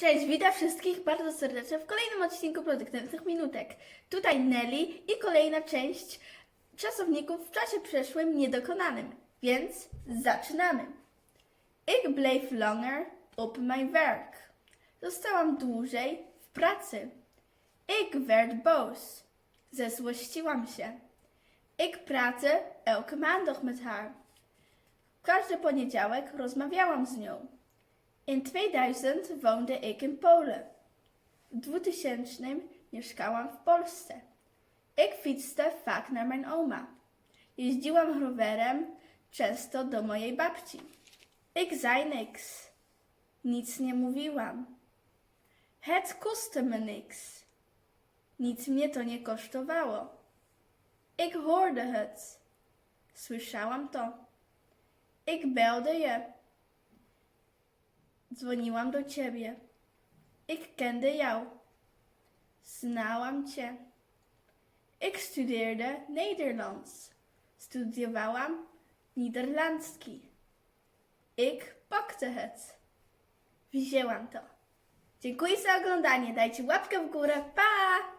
Cześć, witam wszystkich bardzo serdecznie w kolejnym odcinku Produktywnych Minutek. Tutaj Nelly i kolejna część czasowników w czasie przeszłym niedokonanym. Więc zaczynamy. Ik bleef langer op mijn werk. Zostałam dłużej w pracy. Ik werd boos. Zezłościłam się. Ik praatte elke maandag met haar. Każdy poniedziałek rozmawiałam z nią. In 2000 woonde ik in Polen. W 2000 mieszkałam w Polsce. Ik fietste vaak naar mijn oma. Jeździłam rowerem często do mojej babci. Ik zei niks. Nic nie mówiłam. Het kostte me niks. Nic mnie to nie kosztowało. Ik hoorde het. Słyszałam to. Ik belde je. Dzwoniłam do ciebie. Ik kende jou. Znałam cię. Ik studeerde Nederlands. Studiowałam Niederlandzki. Ik pakte het. Wzięłam to. Dziękuję za oglądanie. Dajcie łapkę w górę. Pa!